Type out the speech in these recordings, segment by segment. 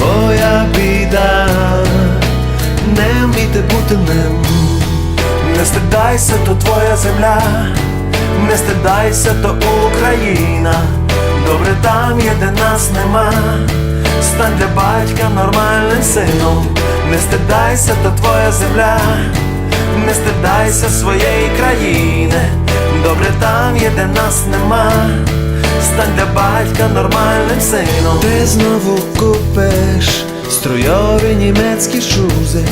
твоя біда, не вміти бути ним. Не стидайся, то твоя земля, не стидайся, то Україна. Добре там є, де нас нема. Стань для батька нормальним сином. Не стидайся, то твоя земля, не стидайся своєї країни. Добре там є, де нас нема. Стань для батька нормальним сином. Ти знову купиш струйові німецькі шузи.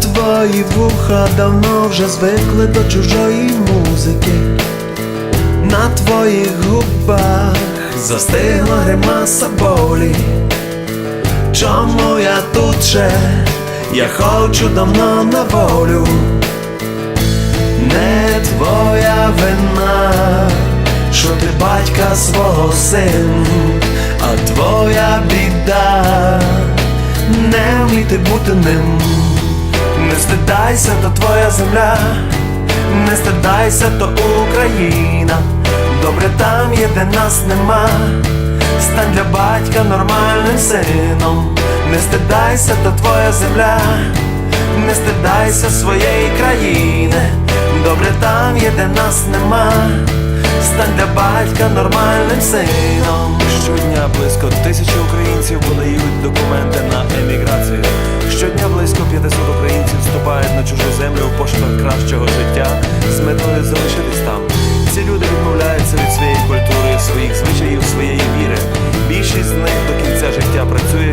Твої вуха давно вже звикли до чужої музики. На твоїх губах застигла гримаса болі. Чому я тут ще? Я хочу давно на волю. Не твоя вина, батька свого син, а твоя біда, не вміти бути ним. Не стидайся, то твоя земля, не стидайся, то Україна. Добре там є, де нас нема. Стань для батька нормальним сином. Не стидайся, то твоя земля, не стидайся своєї країни. Добре там є, де нас нема. Стань для батька нормальним сином. Щодня близько тисячі українців подають документи на еміграцію. Щодня близько 500 українців вступають на чужу землю в пошуках кращого життя з метою залишитись там. Ці люди відмовляються від своєї культури, своїх звичаїв, своєї віри. Більшість з них до кінця життя працює